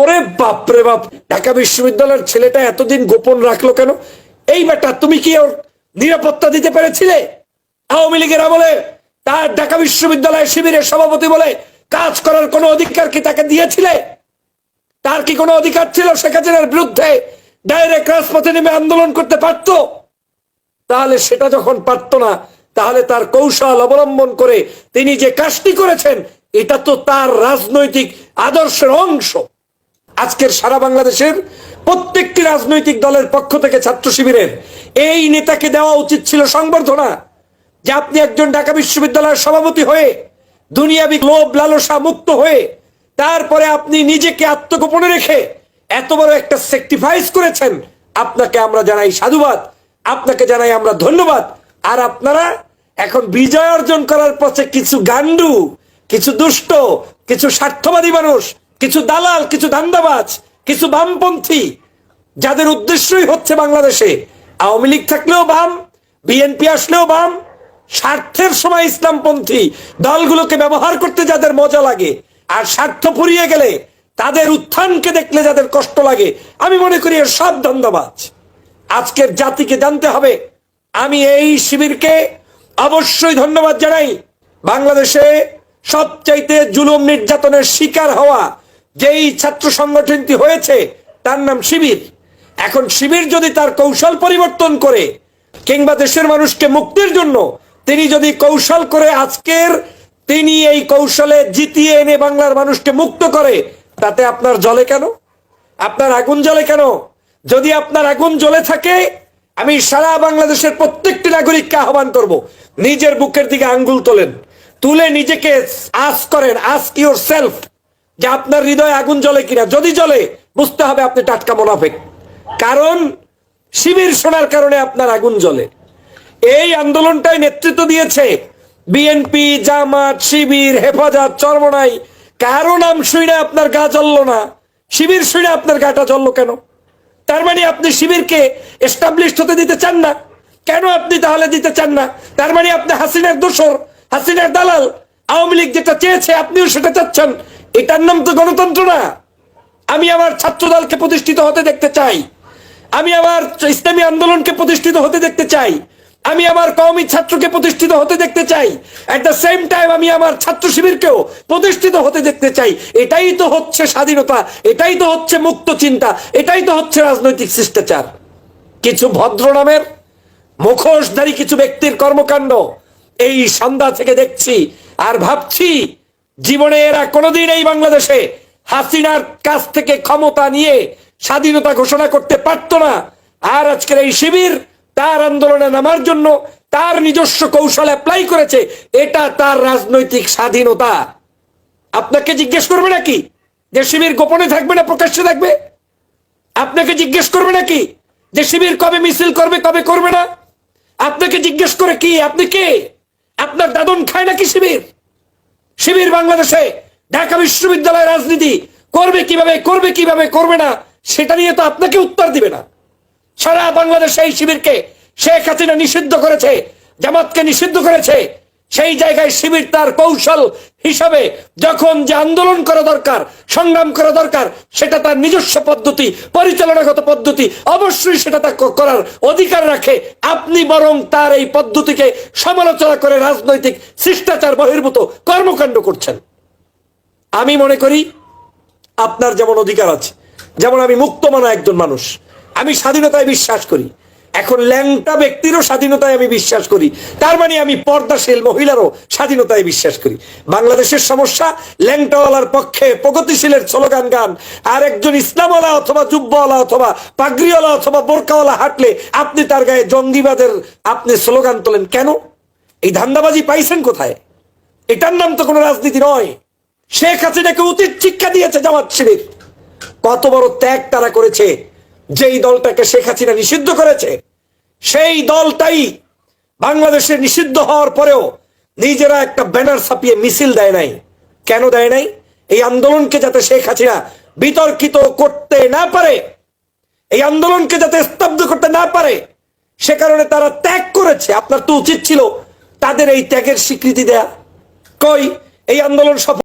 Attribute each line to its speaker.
Speaker 1: ওরে বাপরে বাপ, ঢাকা বিশ্ববিদ্যালয়ের ছেলেটা এতদিন গোপন রাখল কেন? এই বেটা তুমি কি ওর নিরাপত্তা দিতে পেরেছিলে? আওয়ামী লীগের আমলে তার ঢাকা বিশ্ববিদ্যালয়ের শিবিরের সভাপতি বলে কাজ করার কোনো অধিকার কি তাকে দিয়েছিলে? তার কি কোনো অধিকার ছিল? শেখ হাসিনার বিরুদ্ধে ডাইরেক্ট রাজপথে নেমে আন্দোলন করতে পারতো? তাহলে সেটা যখন পারত না, তাহলে তার কৌশল অবলম্বন করে তিনি যে কাজটি করেছেন, এটা তো তার রাজনৈতিক আদর্শের অংশ। আজকের সারা বাংলাদেশের প্রত্যেকটি রাজনৈতিক দলের পক্ষ থেকে ছাত্র শিবিরের এই নেতাকে দেওয়া উচিত ছিল সংবর্ধনা যে আপনি একজন ঢাকা বিশ্ববিদ্যালয়ের সভাপতি হয়ে দুনিয়াবি লোভ, লালসা, মুক্ত হয়ে তারপরে আপনি নিজেকে আত্মগোপনে রেখে এত বড় একটা স্যাক্রিফাইস করেছেন, আপনাকে আমরা জানাই সাধুবাদ, আপনাকে জানাই আমরা ধন্যবাদ। আর আপনারা এখন বিজয় অর্জন করার পথে কিছু গান্ডু কিছু দুষ্ট, কিছু স্বার্থবাদী মানুষ কিছু দালাল, কিছু ধান্দাবাজ, কিছু বামপন্থী, যাদের উদ্দেশ্যই হচ্ছে বাংলাদেশে। আওয়ামী লীগ থাকলেও বাম, বিএনপি আসলেও বাম, স্বার্থের সময় ইসলামপন্থী দলগুলোকে ব্যবহার করতে যাদের মজা লাগে, আর স্বার্থ ফুরিয়ে গেলে তাদের উত্থানকে দেখলে যাদের কষ্ট লাগে, আমি মনে করি এর সব দ্বন্দ্ববাজ আজকের জাতিকে জানতে হবে, আমি এই শিবিরকে অবশ্যই ধন্যবাদ জানাই। বাংলাদেশে সবচাইতে জুলুম নির্যাতনের শিকার হওয়া যেই ছাত্র সংগঠনটি হয়েছে, তার নাম শিবির। এখন শিবির যদি তার কৌশল পরিবর্তন করে, কিংবা দেশের মানুষকে মুক্তির জন্য তিনি যদি কৌশল করে আজকের তিনি এই কৌশলে জিতিয়ে এনে বাংলার মানুষকে মুক্ত করে, তাতে আপনার জলে কেন? আপনার আগুন জ্বলে কেন? যদি আপনার আগুন জ্বলে থাকে, আমি সারা বাংলাদেশের প্রত্যেকটি নাগরিককে আহ্বান করব, নিজের বুকের দিকে আঙ্গুল তোলেন, তুলে নিজেকে আস করেন আস্ক ইউর সেলফ যে আপনার হৃদয় আগুন জ্বলে কিনা, যদি জ্বলে, বুঝতে হবে আপনি টাটকা মোনাফেক। কারণ, শিবির শোনার কারণে আপনার আগুন জ্বলে। এই আন্দোলনটাই নেতৃত্ব দিয়েছে বিএনপি জামাত, শিবির, হেফাজত, চরমনাই। কারও নাম শুনে আপনার গা জ্বললো না। শিবির শুনে আপনার গাটা জ্বললো কেন? তার মানে আপনি শিবিরকে এস্টাবলিশ হতে দিতে চান না। কেন আপনি তাহলে দিতে চান না? তার মানে আপনি হাসিনার দোসর হাসিনার দালাল। আওয়ামী লীগ যেটা চেয়েছে, আপনিও সেটা চাচ্ছেন। এটার নাম তো গণতন্ত্র না। আমি আমার ছাত্র দলকে প্রতিষ্ঠিত হতে দেখতে চাই। আমি আমার ইসলামী আন্দোলনকে প্রতিষ্ঠিত হতে দেখতে চাই। আমি আমার কওমি ছাত্রকে প্রতিষ্ঠিত হতে দেখতে চাই। এট দ্য সেম টাইম আমি আমার ছাত্র শিবিরকেও প্রতিষ্ঠিত হতে দেখতে চাই। এটাই তো হচ্ছে স্বাধীনতা, এটাই তো হচ্ছে মুক্ত চিন্তা, এটাই তো হচ্ছে রাজনৈতিক শিষ্টাচার। কিছু ভদ্র নামের, মুখোশধারী কিছু ব্যক্তির কর্মকাণ্ড, এই সন্ধ্যা থেকে দেখছি আর ভাবছি জীবনে এরা কোনোদিন এই বাংলাদেশে হাসিনার কাছ থেকে ক্ষমতা নিয়ে স্বাধীনতা ঘোষণা করতে পারতো না। আর আজকের এই শিবির তার আন্দোলনে নামার জন্য তার নিজস্ব কৌশল অ্যাপ্লাই করেছে, এটা তার রাজনৈতিক স্বাধীনতা। আপনাকে জিজ্ঞেস করবে নাকি যে শিবির গোপনে থাকবে না, প্রকাশ্যে থাকবে? আপনাকে জিজ্ঞেস করবে নাকি যে শিবির কবে মিছিল করবে, কবে করবে না? আপনাকে জিজ্ঞেস করে কি? আপনি কে? আপনার দাদন খায় নাকি শিবির? শিবির বাংলাদেশে ঢাকা বিশ্ববিদ্যালয় রাজনীতি করবে কীভাবে করবে কীভাবে, করবে না, সেটা নিয়ে তো আপনাকে উত্তর দিবে না। সারা বাংলাদেশে এই শিবিরকে শেখ হাসিনা নিষিদ্ধ করেছে, জামাতকে নিষিদ্ধ করেছে সেই জায়গায় শিবির তার কৌশল হিসাবে যখন যে আন্দোলন করা দরকার, সংগ্রাম করা দরকার, সেটা তার নিজস্ব পদ্ধতি, পরিচালনাগত পদ্ধতি, অবশ্যই সেটা ক- করার অধিকার রাখে। আপনি বরং তার এই পদ্ধতিকে সমালোচনা করে রাজনৈতিক শিষ্টাচার বহির্ভূত কর্মকাণ্ড করছেন। আমি মনে করি আপনার যেমন অধিকার আছে, যেমন আমি মুক্তমানা একজন মানুষ, আমি স্বাধীনতায় বিশ্বাস করি। এখন ল্যাংটা ব্যক্তিরও স্বাধীনতায় আমি বিশ্বাস করি। তার মানে আমি পর্দাশীল মহিলারও স্বাধীনতায় বিশ্বাস করি। বাংলাদেশের সমস্যা, ল্যাংটাওয়ালার পক্ষে প্রগতিশীলের স্লোগান গান। আর একজন ইসলামওয়ালা অথবা যুব্বওয়ালা অথবা পাগড়িওয়ালা অথবা বোরকাওয়ালা হাঁটলে আপনি তার গায়ে জঙ্গিবাদের আপনি স্লোগান তোলেন কেন? এই ধান্দাবাজি পাইছেন কোথায়? এটার নাম তো কোনো রাজনীতি নয়। শেখ হাসিনাকে উচিত শিক্ষা দিয়েছে জামাত শিবির। কত বড় ত্যাগ তারা করেছে। যেই দলটাকে শেখ হাসিনা নিষিদ্ধ করেছে, সেই দলটাই বাংলাদেশে নিষিদ্ধ হওয়ার পরেও নিজেরা একটা ব্যানার ছাপিয়ে মিছিল দেয় নাই। কেন দেয় নাই? এই আন্দোলনকে যাতে শেখ হাসিনা বিতর্কিত করতে না পারে, এই আন্দোলনকে যাতে স্তব্ধ করতে না পারে, সে কারণে তারা ত্যাগ করেছে। আপনার তো উচিত ছিল তাদের এই ত্যাগের স্বীকৃতি দেয়া। কই? এই আন্দোলন সফল